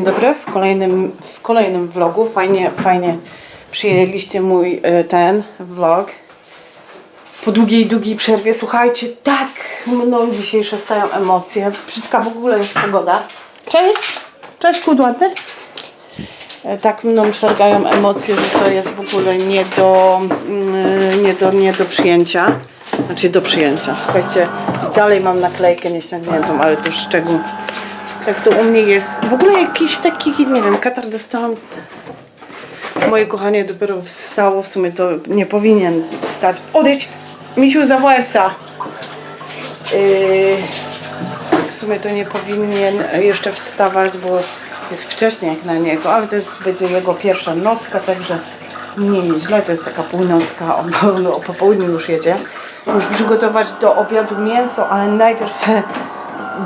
dzień dobry w kolejnym, w kolejnym vlogu. Fajnie, fajnie przyjęliście mój e, ten vlog. Po długiej, długiej przerwie, słuchajcie, tak mną dzisiejsze stają emocje. Brzydka w ogóle jest pogoda. Cześć! Cześć kudłaty! E, Tak mną szargają emocje, że to jest w ogóle nie do, mm, nie do, nie do przyjęcia. Znaczy do przyjęcia. Słuchajcie, dalej mam naklejkę nieściągniętą, ale to szczegół. Tak to u mnie jest. W ogóle jakiś taki, nie wiem, katar dostałam. Moje kochanie dopiero wstało, w sumie to nie powinien wstać. Odejdź! Misiu, zawołaj psa. Yy, w sumie to nie powinien jeszcze wstawać, bo jest wcześniej jak na niego, ale to jest, będzie jego pierwsza nocka, także nie jest źle, to jest taka północka, on, on o popołudniu już jedzie. Już przygotować do obiadu mięso, ale najpierw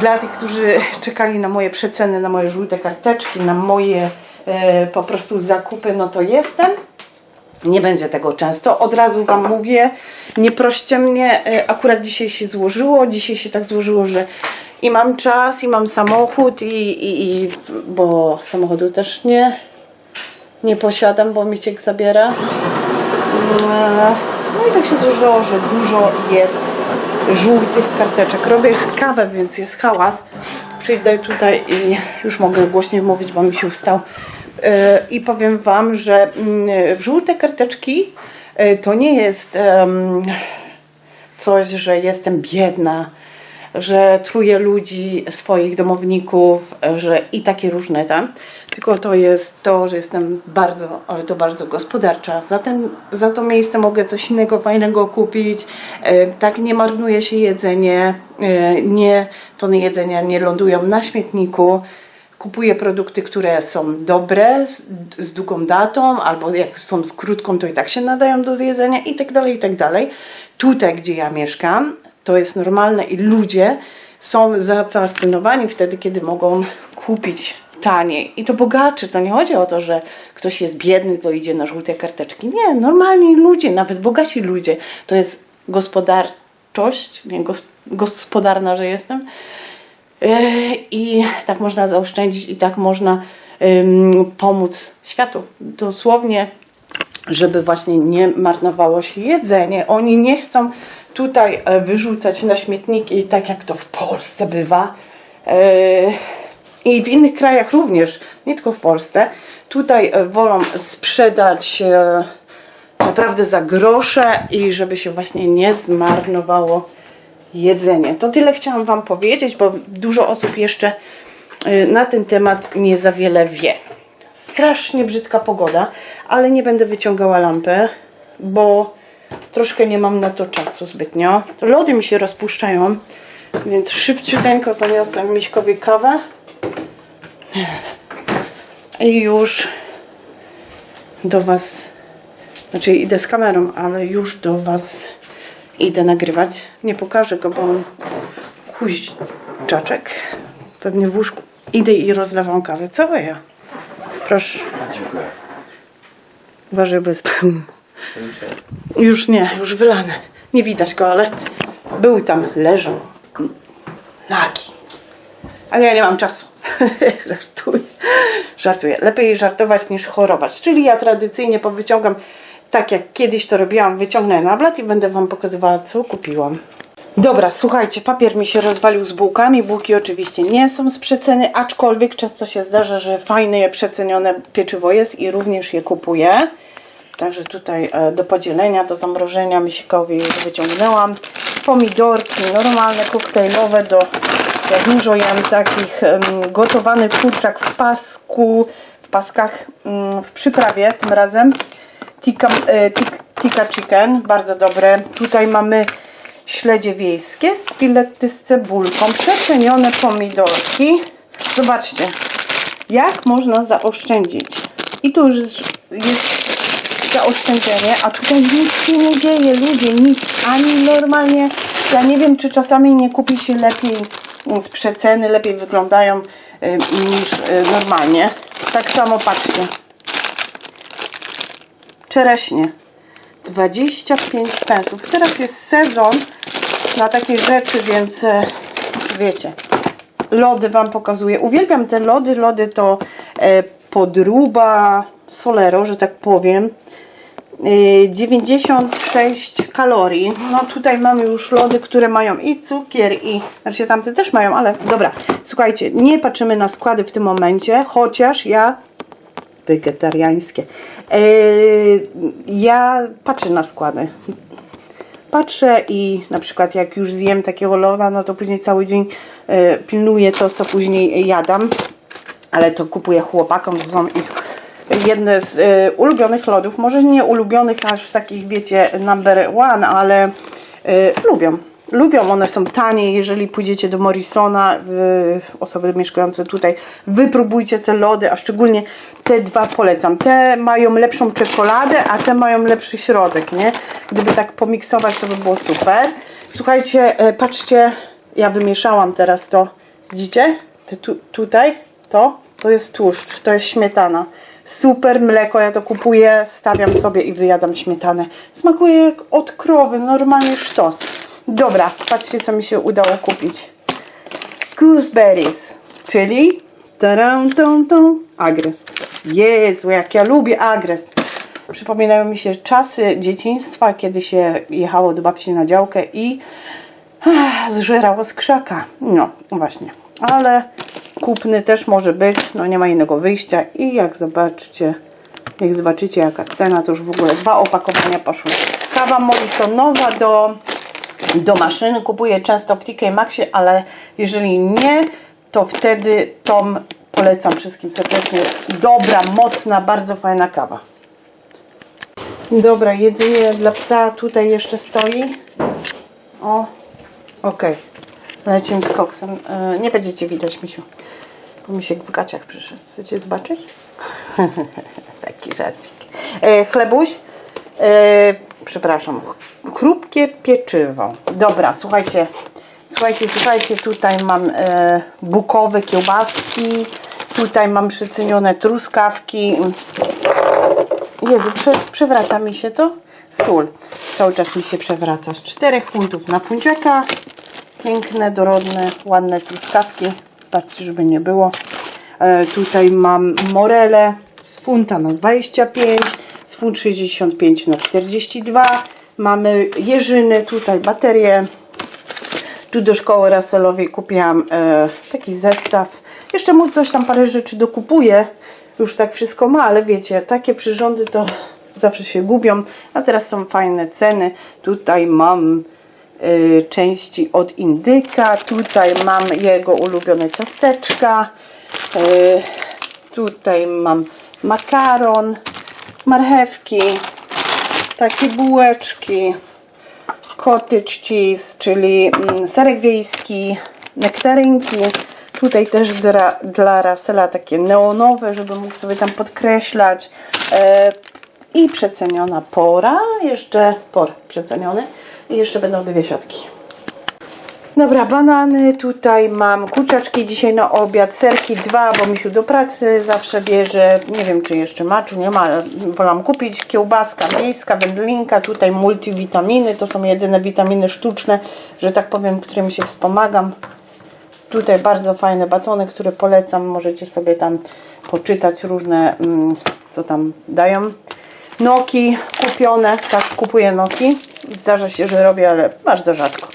dla tych, którzy czekali na moje przeceny, na moje żółte karteczki, na moje e, po prostu zakupy, no to jestem. Nie będzie tego często. Od razu Wam mówię, nie proście mnie. e, Akurat dzisiaj się złożyło. Dzisiaj się tak złożyło, że i mam czas, i mam samochód, i, i, i bo samochodu też nie, nie posiadam, bo mi ciek zabiera. E, No i tak się złożyło, że dużo jest żółtych karteczek. Robię kawę, więc jest hałas. Przyjdę tutaj i już mogę głośniej mówić, bo mi się wstał. Yy, I powiem Wam, że mm, żółte karteczki yy, to nie jest coś, że jestem biedna, że truję ludzi, swoich domowników, że i takie różne tam. Tylko to jest to, że jestem bardzo, ale to bardzo gospodarcza. Zatem za to miejsce mogę coś innego fajnego kupić. E, Tak nie marnuje się jedzenie, e, nie, tony jedzenia nie lądują na śmietniku. Kupuję produkty, które są dobre, z, z długą datą, albo jak są z krótką, to i tak się nadają do zjedzenia i tak dalej, i tak dalej. Tutaj, gdzie ja mieszkam, to jest normalne i ludzie są zafascynowani wtedy, kiedy mogą kupić taniej. I to bogaczy, to nie chodzi o to, że ktoś jest biedny, to idzie na żółte karteczki. Nie, normalni ludzie, nawet bogaci ludzie. To jest gospodarczość, nie, gos- gospodarna, że jestem. E, I tak można zaoszczędzić i tak można pomóc światu. Dosłownie, żeby właśnie nie marnowało się jedzenie. Oni nie chcą tutaj e, wyrzucać na śmietniki, tak jak to w Polsce bywa. E, I w innych krajach również, nie tylko w Polsce. Tutaj e, wolą sprzedać naprawdę za grosze i żeby się właśnie nie zmarnowało jedzenie. To tyle chciałam Wam powiedzieć, bo dużo osób jeszcze na ten temat nie za wiele wie. Strasznie brzydka pogoda, ale nie będę wyciągała lampy, bo troszkę nie mam na to czasu zbytnio. Lody mi się rozpuszczają, więc szybciuteńko zaniosę Miśkowi kawę i już do Was, znaczy idę z kamerą, ale już do Was idę nagrywać. Nie pokażę go, bo on kuźczaczek. Pewnie w łóżku. Idę i rozlewam kawę. Całe ja. Proszę. Dziękuję. Uważaj bez Już nie, już wylane. Nie widać go, ale był tam, leżał. Nagi. Ale ja nie mam czasu. Żartuję. Żartuję. Lepiej żartować niż chorować. Czyli ja tradycyjnie powyciągam, tak jak kiedyś to robiłam, wyciągnę na blat i będę Wam pokazywała, co kupiłam. Dobra, słuchajcie, papier mi się rozwalił z bułkami. Bułki oczywiście nie są z przeceny, aczkolwiek często się zdarza, że fajne, przecenione pieczywo jest i również je kupuję. Także tutaj e, do podzielenia, do zamrożenia misikowi wyciągnęłam. Pomidorki normalne, koktajlowe, do, jak dużo jem takich gotowany kurczak w pasku, w paskach, mm, w przyprawie tym razem. Tikka, e, tik, tikka chicken, bardzo dobre. Tutaj mamy śledzie wiejskie, skilety z cebulką, przecenione pomidorki. Zobaczcie, jak można zaoszczędzić. I tu już jest zaoszczędzenie, a tutaj nic się nie dzieje, ludzie, nic, ani normalnie, ja nie wiem, czy czasami nie kupi się lepiej mm, z przeceny, lepiej wyglądają y, niż y, normalnie. Tak samo patrzcie. Czereśnie. 25 pensów. Teraz jest sezon na takie rzeczy, więc e, wiecie, lody Wam pokazuję. Uwielbiam te lody. Lody to e, podruba Solero, że tak powiem. E, 96 kalorii. No tutaj mamy już lody, które mają i cukier, i znaczy tamte też mają, ale dobra. Słuchajcie, nie patrzymy na składy w tym momencie, chociaż ja wegetariańskie. E, ja patrzę na składy. Patrzę i na przykład jak już zjem takiego loda, no to później cały dzień e, pilnuję to, co później jadam. Ale to kupuję chłopakom, to są ich jedne z e, ulubionych lodów. Może nie ulubionych aż takich, wiecie, number one, ale e, lubią. Lubią, one są tanie, jeżeli pójdziecie do Morrisona, y, osoby mieszkające tutaj, wypróbujcie te lody, a szczególnie te dwa polecam. Te mają lepszą czekoladę, a te mają lepszy środek, nie? Gdyby tak pomiksować, to by było super. Słuchajcie, e, patrzcie, ja wymieszałam teraz to, widzicie? Te tu, tutaj, to, to jest tłuszcz, to jest śmietana. Super mleko, ja to kupuję, stawiam sobie i wyjadam śmietanę. Smakuje jak od krowy, normalnie sztos. Dobra, patrzcie co mi się udało kupić. Gooseberries, czyli taram, tą, tą, agrest. Jezu, jak ja lubię agrest. Przypominają mi się czasy dzieciństwa, kiedy się jechało do babci na działkę i ach, zżerało z krzaka. No, właśnie. Ale kupny też może być, no nie ma innego wyjścia. I jak zobaczcie, jak zobaczycie jaka cena, to już w ogóle dwa opakowania poszły. Kawa Morrisonowa do do maszyny. Kupuję często w TK Maxie, ale jeżeli nie, to wtedy Tom polecam wszystkim serdecznie. Dobra, mocna, bardzo fajna kawa. Dobra, jedzenie dla psa tutaj jeszcze stoi. O, okej. Lecimy z koksem. E, nie będziecie widać, misiu. Bo mi się w gaciach przyszedł. Chcecie zobaczyć? Taki żarcik. E, chlebuś. E, przepraszam. Chrupkie pieczywo. Dobra, słuchajcie. Słuchajcie, słuchajcie, tutaj mam bukowe kiełbaski. Tutaj mam przycenione truskawki. Jezu, prze, przewraca mi się to. Sól. Cały czas mi się przewraca. Z 4 funtów na funciaka. Piękne, dorodne, ładne truskawki. Zobaczcie, żeby nie było. E, tutaj mam morele z funta na 25, z funt 65 na 42. Mamy jeżyny, tutaj baterie. Tu do szkoły raselowej kupiłam e, taki zestaw. Jeszcze mu coś tam parę rzeczy dokupuję. Już tak wszystko ma, ale wiecie, takie przyrządy to zawsze się gubią. A teraz są fajne ceny. Tutaj mam części od indyka. Tutaj mam jego ulubione ciasteczka. E, tutaj mam makaron, marchewki, takie bułeczki, cottage cheese, czyli mm, serek wiejski, nektarynki. Tutaj też dla, dla Rasela takie neonowe, żeby mógł sobie tam podkreślać. E, I przeceniona pora, jeszcze por przeceniony. I jeszcze będą dwie siatki. Dobra, banany, tutaj mam kurczaczki dzisiaj na obiad, serki dwa, bo misiu do pracy zawsze bierze, nie wiem czy jeszcze ma, czy nie ma, wolałam kupić, kiełbaska miejska, wędlinka, tutaj multivitaminy, to są jedyne witaminy sztuczne, że tak powiem, którymi się wspomagam. Tutaj bardzo fajne batony, które polecam, możecie sobie tam poczytać różne, mm, co tam dają. Noki kupione, tak kupuję noki, zdarza się, że robię, ale bardzo rzadko.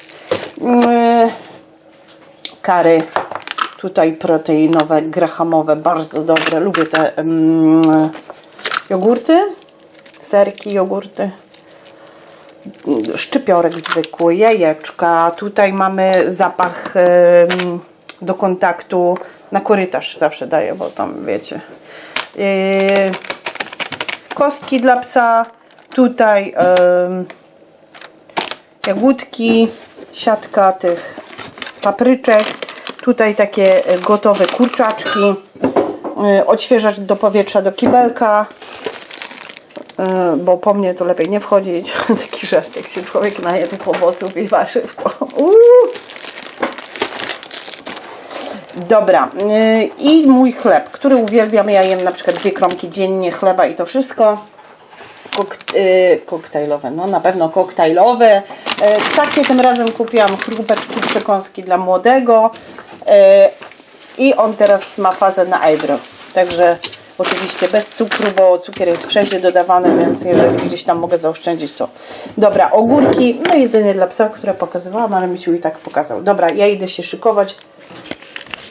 Yy, kary tutaj proteinowe, grahamowe, bardzo dobre. Lubię te mm, jogurty, serki, jogurty. Szczypiorek zwykły, jajeczka. Tutaj mamy zapach do kontaktu na korytarz zawsze daję, bo tam wiecie. Yy, kostki dla psa. Tutaj ym, jagódki, siatka tych papryczek. Tutaj takie gotowe kurczaczki. Yy, Odświeżacz do powietrza do kibelka. Yy, Bo po mnie to lepiej nie wchodzić. Taki żart, jak się człowiek naje tych owoców i warzyw, to. Dobra, i mój chleb, który uwielbiam. Ja jem na przykład dwie kromki dziennie chleba i to wszystko. Yy, koktajlowe, no na pewno koktajlowe. Yy, takie tym razem kupiłam chrupeczki, przekąski dla młodego. Yy, I on teraz ma fazę na eyebrow. Także oczywiście bez cukru, bo cukier jest wszędzie dodawany, więc jeżeli gdzieś tam mogę zaoszczędzić, to dobra. Ogórki, no jedzenie dla psa, które pokazywałam, ale Misiu i tak pokazał. Dobra, ja idę się szykować.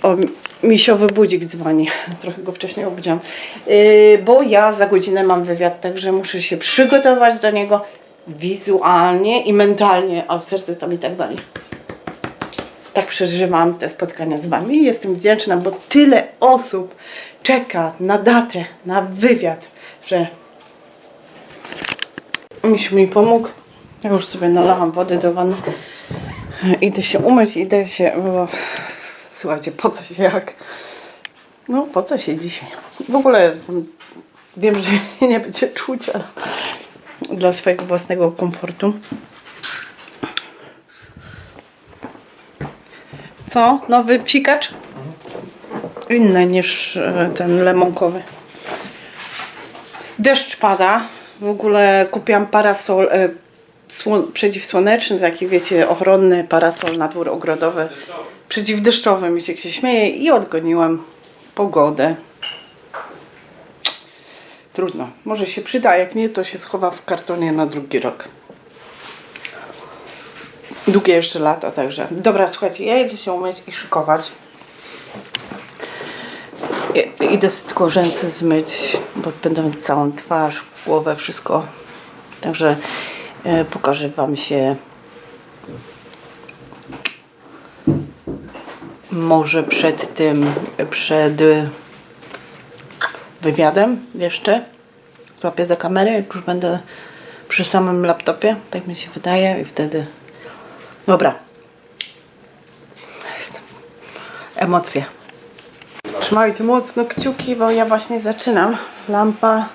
O, misiowy budzik dzwoni. Trochę go wcześniej obudziłam. Yy, bo ja za godzinę mam wywiad, także muszę się przygotować do niego wizualnie i mentalnie, a serce tam i tak dalej. Tak przeżywam te spotkania z Wami. Jestem wdzięczna, bo tyle osób czeka na datę, na wywiad, że Misiu mi pomógł. Ja już sobie nalałam wody do wanny. Idę się umyć, idę się... Słuchajcie, po co się jak... No, po co się dzisiaj? W ogóle mm, wiem, że nie będzie czuć, ale dla swojego własnego komfortu. Co? Nowy psikacz? Inny niż e, ten lemonkowy. Deszcz pada. W ogóle kupiłam parasol e, słon- przeciwsłoneczny, taki wiecie, ochronny parasol na dwór ogrodowy. Przeciwdeszczowy mi się się śmieje i odgoniłam pogodę. Trudno. Może się przyda, jak nie, to się schowa w kartonie na drugi rok. Długie jeszcze lata, także. Dobra, słuchajcie, ja idę się umyć i szykować. Idę tylko rzęsy zmyć, bo będę mieć całą twarz, głowę, wszystko. Także e, pokażę Wam się może przed tym, przed wywiadem jeszcze. Złapię za kamerę, jak już będę przy samym laptopie, tak mi się wydaje i wtedy... Dobra. Emocje. Trzymajcie mocno kciuki, bo ja właśnie zaczynam. Lampa,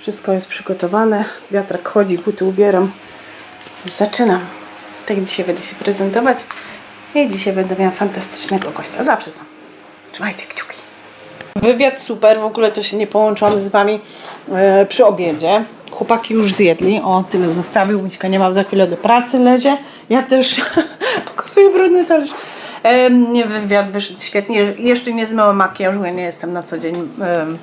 wszystko jest przygotowane. Wiatrak chodzi, buty ubieram. Zaczynam. Tak dzisiaj będę się prezentować. I dzisiaj będę miała fantastycznego gościa. Zawsze są. Trzymajcie kciuki. Wywiad super, w ogóle to się nie połączyłam z Wami e, przy obiedzie. Chłopaki już zjedli, o tyle zostawił, Mićka nie ma za chwilę do pracy lezie. Ja też pokazuję brudny talerz. Nie, wywiad wyszedł świetnie. Jeszcze nie zmyłam makijażu, ja nie jestem na co dzień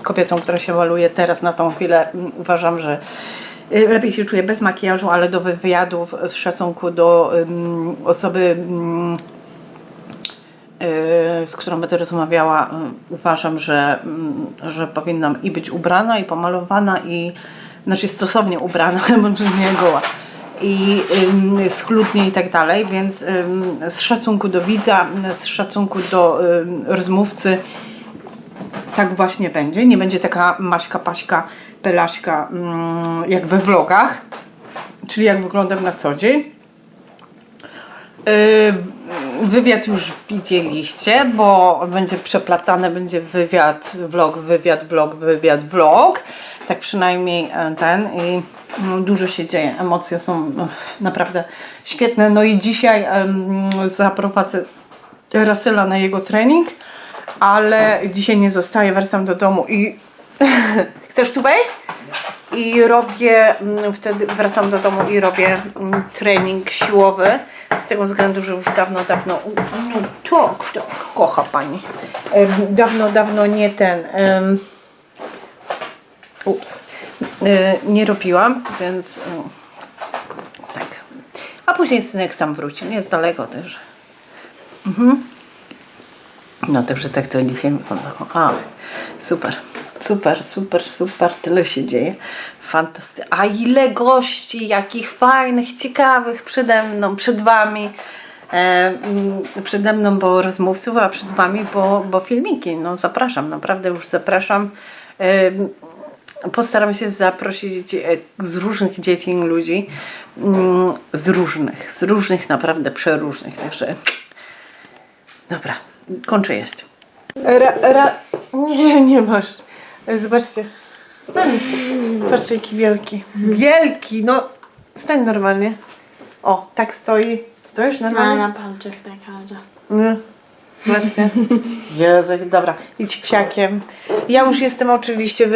kobietą, która się maluje. Teraz na tą chwilę uważam, że y, lepiej się czuję bez makijażu, ale do wywiadów z szacunku do osoby z którą będę rozmawiała, y, uważam, że, mm, że powinnam i być ubrana, i pomalowana, i znaczy stosownie ubrana, bo nie goła. I schludnie i tak dalej, więc z szacunku do widza, z szacunku do rozmówcy, tak właśnie będzie. Nie będzie taka maśka, paśka, pelaśka mm, jak we vlogach, czyli jak wyglądam na co dzień. Wywiad już widzieliście, bo będzie przeplatane, będzie wywiad, vlog, wywiad, vlog, wywiad, vlog. Tak przynajmniej e, ten i no, dużo się dzieje. Emocje są no, naprawdę świetne. No i dzisiaj zaprowadzę Rasyla na jego trening, ale dzisiaj nie zostaję, wracam do domu i chcesz tu wejść? I robię, mm, wtedy wracam do domu i robię mm, trening siłowy. Z tego względu, że już dawno, dawno. No, to, kto kocha pani. Dawno, dawno nie ten. em, Ups. E, Nie robiłam, więc. mm, Tak. A później synek sam wróci. Nie jest daleko też. No także tak to dzisiaj wyglądało. A, super, super, super, super, tyle się dzieje. Fantastycznie. A ile gości, jakich fajnych, ciekawych przede mną, przed Wami. E, mm, przede mną, bo rozmówców, a przed Wami, bo, bo filmiki. No zapraszam, naprawdę już zapraszam. E, Postaram się zaprosić e, z różnych dziedzin ludzi, mm, z różnych, z różnych, naprawdę przeróżnych, także Dobra, kończę jeść. Ra, ra... Nie, nie masz. Zobaczcie. Stań. Patrzcie, jaki wielki. Wielki, no. Stań normalnie. O, tak stoi. Stoisz Ma normalnie? na palcach tak, ale... Nie. Zobaczcie. Jezu, dobra. Idź psiakiem. Ja już jestem oczywiście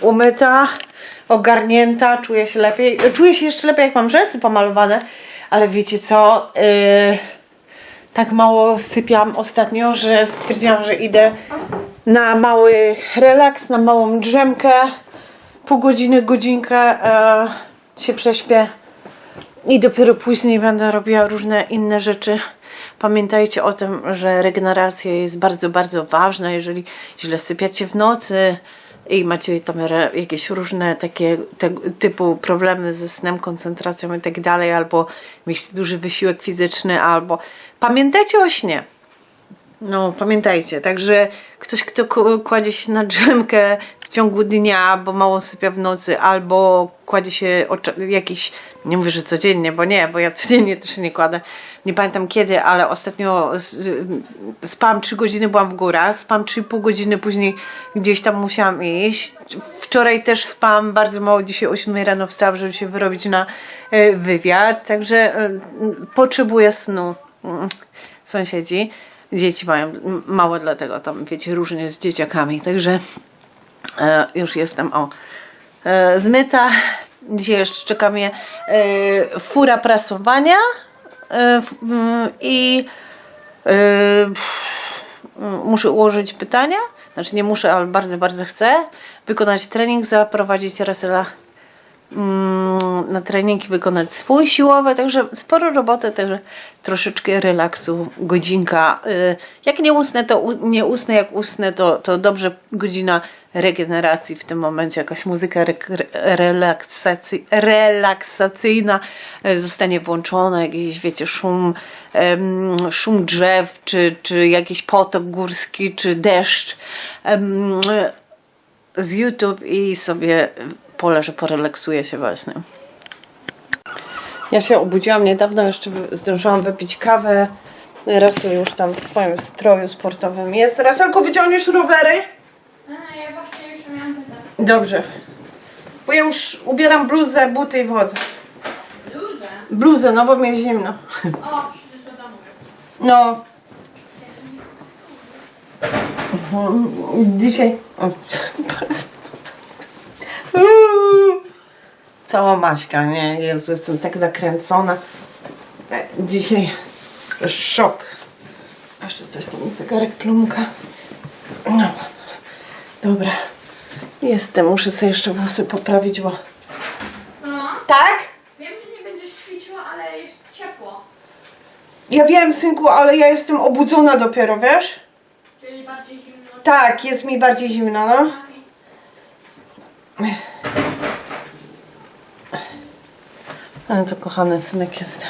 umyta, ogarnięta, czuję się lepiej. Czuję się jeszcze lepiej, jak mam rzęsy pomalowane, ale wiecie co? Yy, tak mało sypiam ostatnio, że stwierdziłam, że idę na mały relaks, na małą drzemkę. Pół godziny, godzinkę e, się prześpię i dopiero później będę robiła różne inne rzeczy. Pamiętajcie o tym, że regeneracja jest bardzo, bardzo ważna. Jeżeli źle sypiacie w nocy i macie tam jakieś różne takie te, typu problemy ze snem, koncentracją i tak dalej, albo mieliście duży wysiłek fizyczny, albo pamiętajcie o śnie. No, pamiętajcie, także ktoś, kto kładzie się na drzemkę w ciągu dnia, bo mało sypia w nocy, albo kładzie się jakiś, nie mówię, że codziennie, bo nie, bo ja codziennie też się nie kładę, nie pamiętam kiedy, ale ostatnio s- spałam 3 godziny, byłam w górach, spałam 3,5 godziny, później gdzieś tam musiałam iść. Wczoraj też spałam bardzo mało, dzisiaj o 8 rano wstałam, żeby się wyrobić na e, wywiad, także e, potrzebuję snu. Mm, Sąsiedzi dzieci mają mało, dlatego tam wiecie, różnie z dzieciakami. Także e, już jestem o e, zmyta. Dzisiaj jeszcze czeka mnie e, fura prasowania e, f, m, i e, muszę ułożyć pytania. Znaczy nie muszę, ale bardzo, bardzo chcę wykonać trening, zaprowadzić Rasela na treningi wykonać swój siłowy, także sporo roboty, także troszeczkę relaksu, godzinka. Y, Jak nie usnę, to nie usnę, jak usnę, to, to dobrze godzina regeneracji w tym momencie, jakaś muzyka re, relaksacy, relaksacyjna y, zostanie włączona, jakiś wiecie, szum, szum drzew, czy, czy jakiś potok górski, czy deszcz. Z YouTube i sobie poleżę, porelaksuję się właśnie. Ja się obudziłam niedawno, jeszcze zdążyłam wypić kawę. Rasel już tam w swoim stroju sportowym jest. Raselko, wyciągniesz rowery? A, ja właśnie już miałam pytać. Dobrze. Bo ja już ubieram bluzę, buty i wodę. Duże. Bluzę, no bo mnie zimno. O, przyjdziesz do domu. No. Mhm, Dzisiaj. o. Cała maśka, nie? Jezu, jestem tak zakręcona. E, Dzisiaj szok. Jeszcze coś tam mi zegarek plumka. No. Dobra. Jestem, muszę sobie jeszcze włosy poprawić, bo... Mama, Tak? wiem, że nie będziesz ćwiczyła, ale jest ciepło. Ja wiem, synku, ale ja jestem obudzona dopiero, wiesz? Czyli bardziej zimno. Tak, jest mi bardziej zimno, no. Ale to kochany synek jest.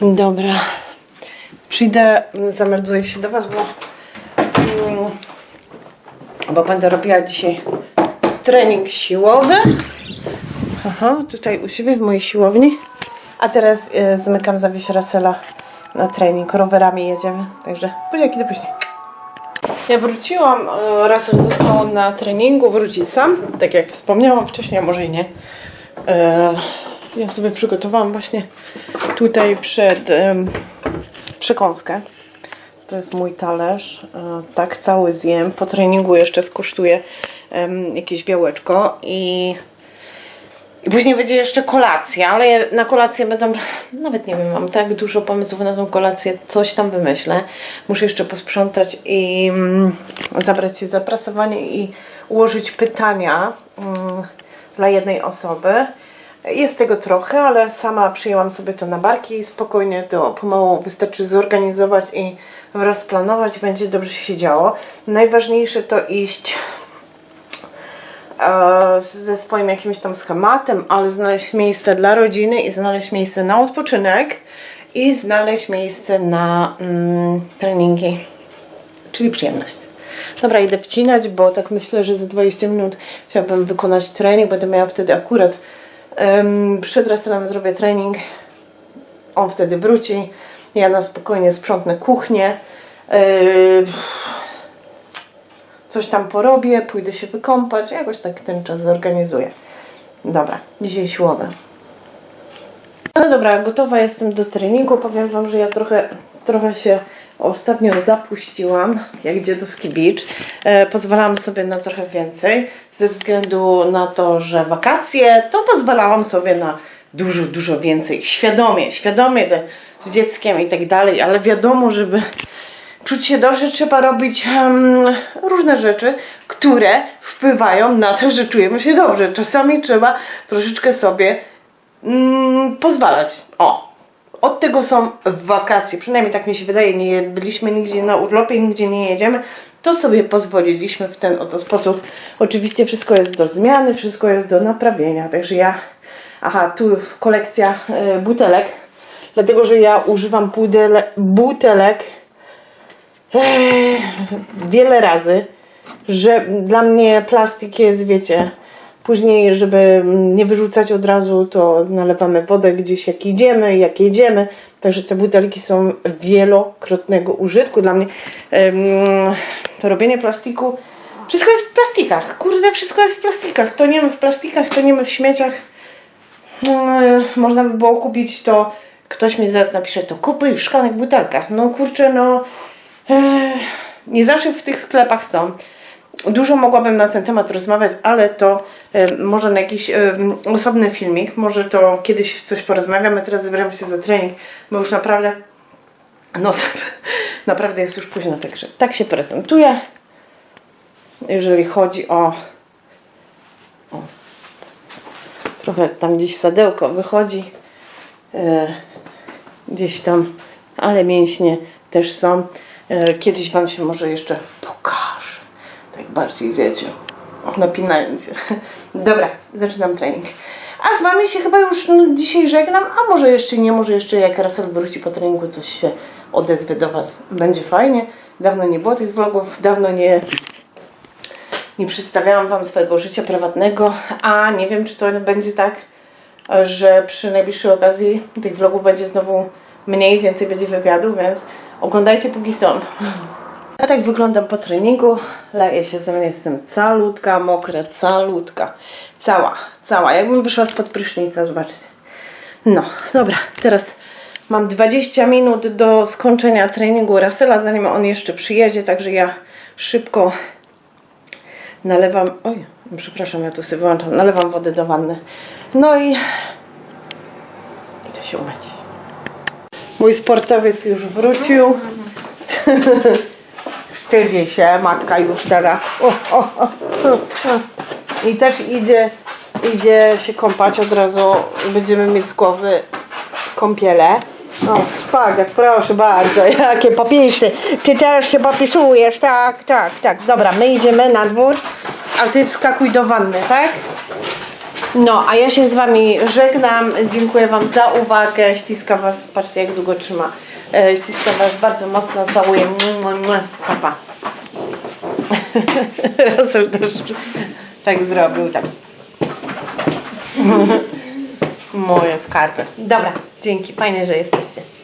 Dobra. Przyjdę, zamelduję się do Was, bo, mm, bo będę robiła dzisiaj trening siłowy. Aha, tutaj u siebie w mojej siłowni. A teraz y, zmykam zawies Rasela na trening. Rowerami jedziemy. Także buziaki do później. Ja wróciłam, e, Russell został na treningu, wróci sam, tak jak wspomniałam wcześniej, a może i nie. E, Ja sobie przygotowałam właśnie tutaj przed przekąskę. To jest mój talerz. E, Tak, cały zjem. Po treningu jeszcze skosztuję jakieś białeczko i i później będzie jeszcze kolacja, ale ja na kolację będę, nawet nie wiem, mam tak dużo pomysłów na tą kolację, coś tam wymyślę. Muszę jeszcze posprzątać i mm, zabrać się za prasowanie i ułożyć pytania mm, dla jednej osoby. Jest tego trochę, ale sama przyjęłam sobie to na barki. Spokojnie to pomału wystarczy zorganizować i rozplanować. Będzie dobrze się działo. Najważniejsze to iść ze swoim jakimś tam schematem, ale znaleźć miejsce dla rodziny i znaleźć miejsce na odpoczynek i znaleźć miejsce na mm, treningi, czyli przyjemność. Dobra, idę wcinać, bo tak myślę, że za 20 minut chciałabym wykonać trening. Będę miała wtedy akurat um, przed Russellem zrobię trening. On wtedy wróci. Ja na spokojnie sprzątnę kuchnię. Yy, coś tam porobię, pójdę się wykąpać, jakoś tak ten czas zorganizuję. Dobra, dzisiaj siłowe. No dobra, gotowa jestem do treningu. Powiem Wam, że ja trochę, trochę się ostatnio zapuściłam, jak dziadowski beach. E, pozwalałam sobie na trochę więcej. Ze względu na to, że wakacje, to pozwalałam sobie na dużo, dużo więcej. Świadomie, świadomie te, z dzieckiem i tak dalej, ale wiadomo, żeby czuć się dobrze, trzeba robić em, różne rzeczy, które wpływają na to, że czujemy się dobrze. Czasami trzeba troszeczkę sobie mm, pozwalać. O, od tego są wakacje, przynajmniej tak mi się wydaje, nie byliśmy nigdzie na urlopie, nigdzie nie jedziemy, to sobie pozwoliliśmy w ten oto sposób. Oczywiście wszystko jest do zmiany, wszystko jest do naprawienia, także ja, aha, tu kolekcja e, butelek, dlatego, że ja używam pudele, butelek wiele razy, że dla mnie plastik jest, wiecie, później, żeby nie wyrzucać od razu, to nalewamy wodę gdzieś jak idziemy, jak jedziemy, także te butelki są wielokrotnego użytku. Dla mnie em, robienie plastiku, wszystko jest w plastikach, kurde, wszystko jest w plastikach, to nie my w plastikach, to nie my w śmieciach. No, e, można by było kupić to, ktoś mi zaraz napisze, to kupuj w szklanych butelkach. No kurczę, no nie zawsze w tych sklepach są. Dużo mogłabym na ten temat rozmawiać, ale to może na jakiś osobny filmik, może to kiedyś coś porozmawiamy. Teraz zabieram się za trening, bo już naprawdę, no naprawdę jest już późno, także tak się prezentuje. Jeżeli chodzi o, o trochę tam gdzieś sadełko wychodzi, e, gdzieś tam, ale mięśnie też są. E, kiedyś Wam się może jeszcze pokażę. Tak bardziej wiecie, napinając się. Dobra, zaczynam trening. A z Wami się chyba już no, dzisiaj żegnam, a może jeszcze nie, może jeszcze jak Rasel wróci po treningu, coś się odezwie do Was. Będzie fajnie. Dawno nie było tych vlogów, dawno nie, nie przedstawiałam Wam swojego życia prywatnego, a nie wiem, czy to będzie tak, że przy najbliższej okazji tych vlogów będzie znowu mniej, więcej będzie wywiadu, więc oglądajcie póki są. Ja tak wyglądam po treningu, leje się ze mnie, jestem calutka, mokra, calutka, cała, cała, jakbym wyszła spod prysznica, zobaczcie. No, dobra, teraz mam 20 minut do skończenia treningu Rasela, zanim on jeszcze przyjedzie, także ja szybko nalewam, oj, przepraszam, ja tu sobie wyłączam, nalewam wody do wanny. No i idę się umyć. Mój sportowiec już wrócił. Wstydzi się, matka już teraz. I też idzie, idzie się kąpać od razu. Będziemy mieć z głowy kąpiele. O, szpagat, proszę bardzo, jakie popisy. Ty też się popisujesz, tak, tak, tak. Dobra, my idziemy na dwór, a ty wskakuj do wanny, tak? No, a ja się z Wami żegnam. Dziękuję Wam za uwagę. Ściska Was, patrzcie jak długo trzyma. E, Ściska Was bardzo mocno, całuję. Mua, mua. Pa, pa. Russell też tak zrobił, tak. Moje skarby. Dobra, dzięki. Fajnie, że jesteście.